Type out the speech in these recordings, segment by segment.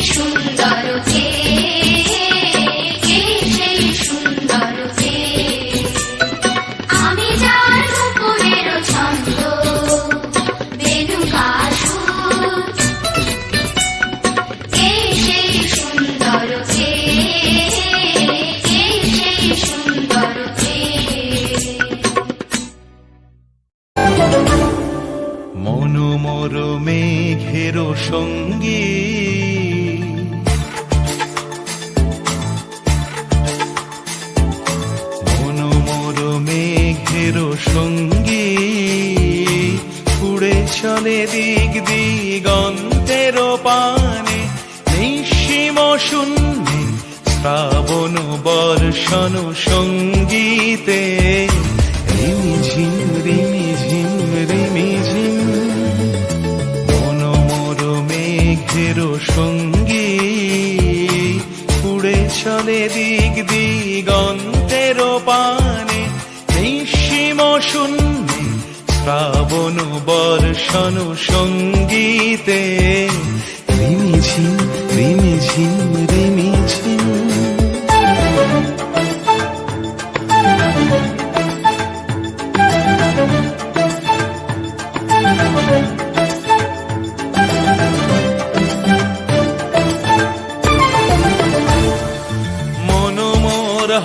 sweet. সঙ্গী। কুড়ে চলে দিক দিগন্তের পানে, নিঃসীম শূন্যে শ্রাবণ বর্ষণ সঙ্গীতে। মেঘের সঙ্গী। কুড়ে চলে দিক দিগন্তের পানে সীম শূন্যে শ্রাবণ বর্ষণ সঙ্গীতে। রিমিঝিম রিমিঝিম রিমিঝিম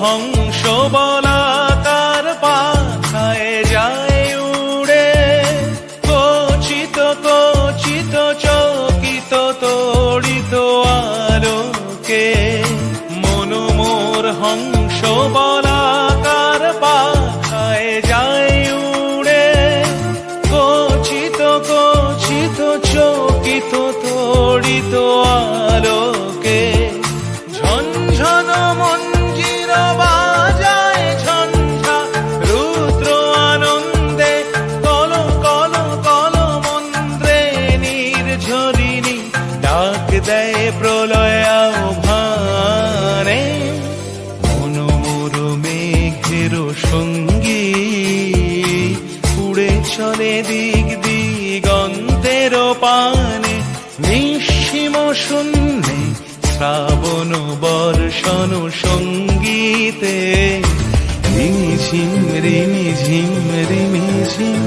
হংস বলা ঝিম রিমি ঝিম রিমি ঝিম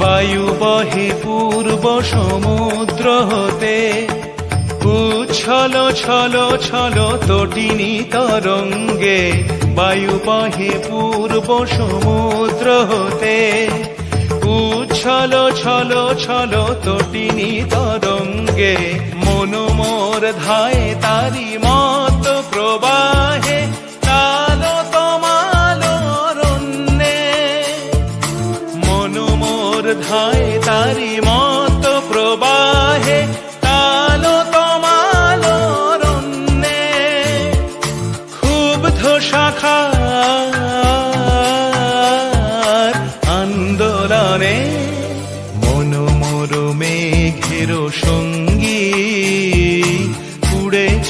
বায়ু বহে পূর্ব সমুদ্র হতে, উচ্ছল ছল ছল তটিনী তরঙ্গে, বায়ু বহে পূর্ব সমুদ্র হতে ছলো ছলো ছলো তটিনী তরঙ্গে। মনোমোর ধায় তারি মত প্রবাহে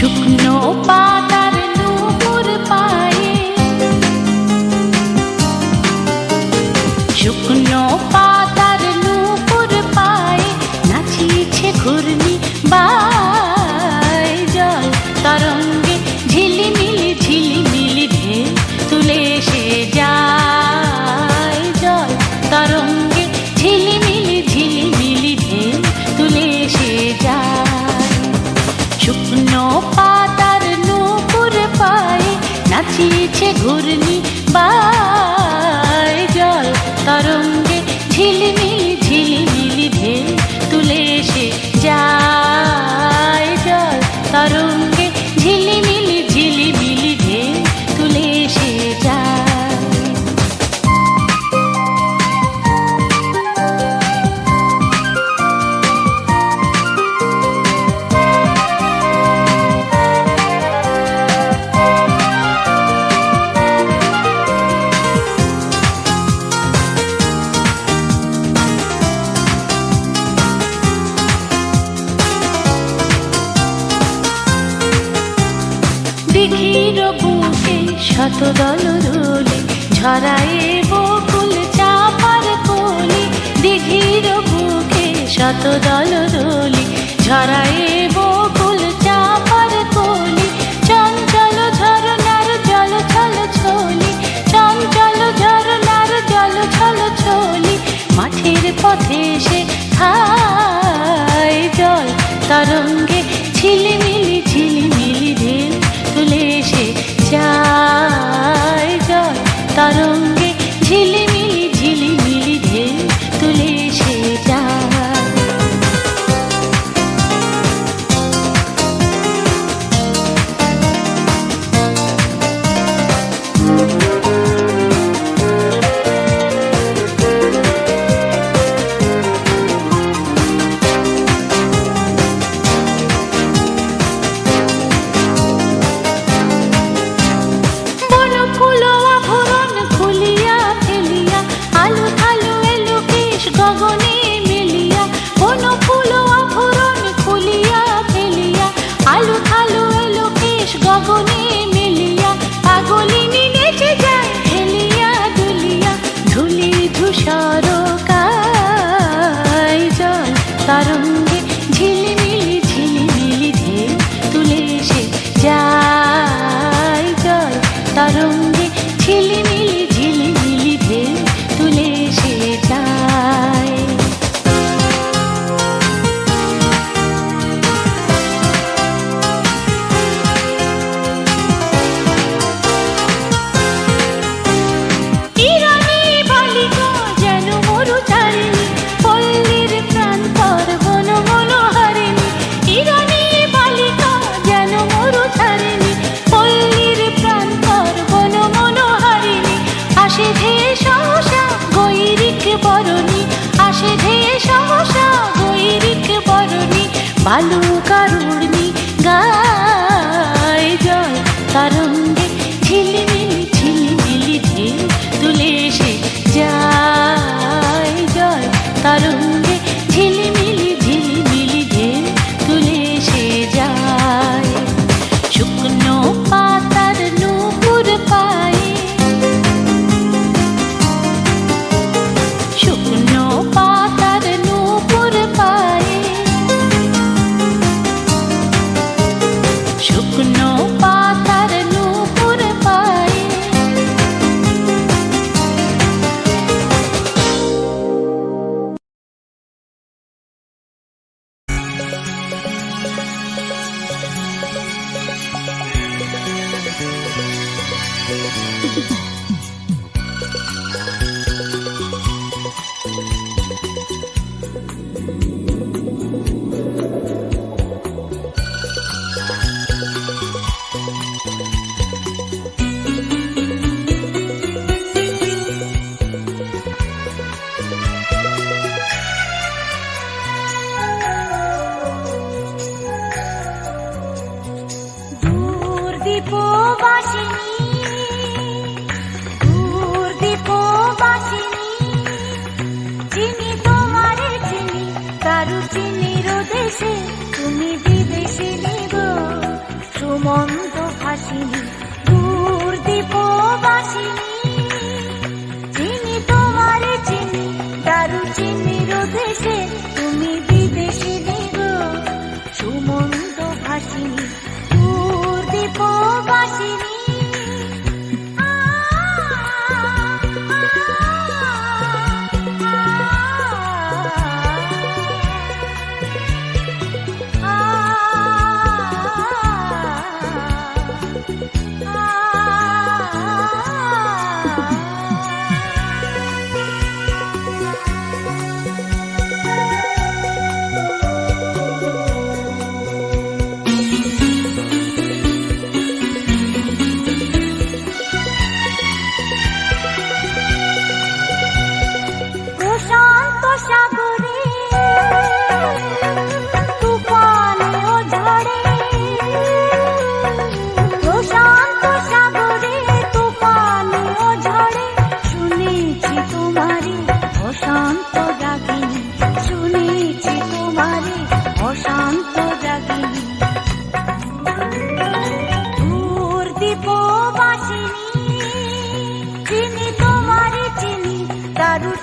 took no part. মিশিয়েছে ঘুরনি বা শান্ত দল দলি ঝরা দেশে তুমি বিদেশে দেব সুমন্ত হাসিনী।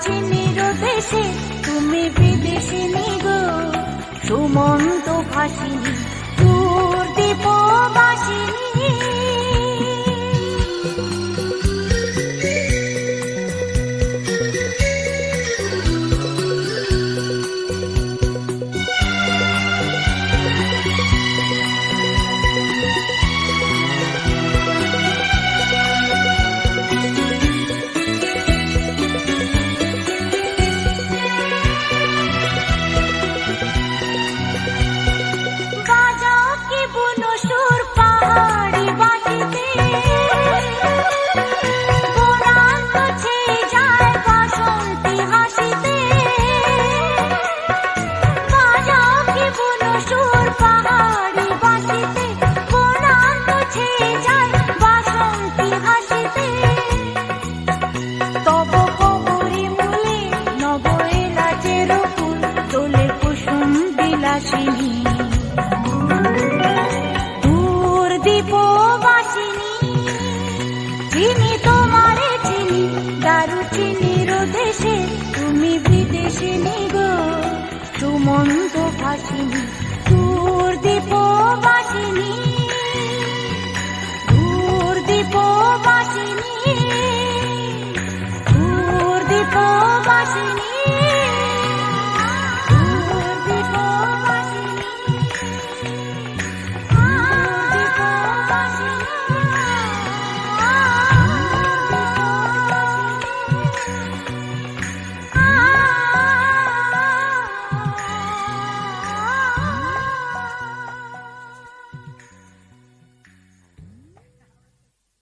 চিনি দেশে তুমি বিদেশিনী গো সুমন্ত ভাসিনী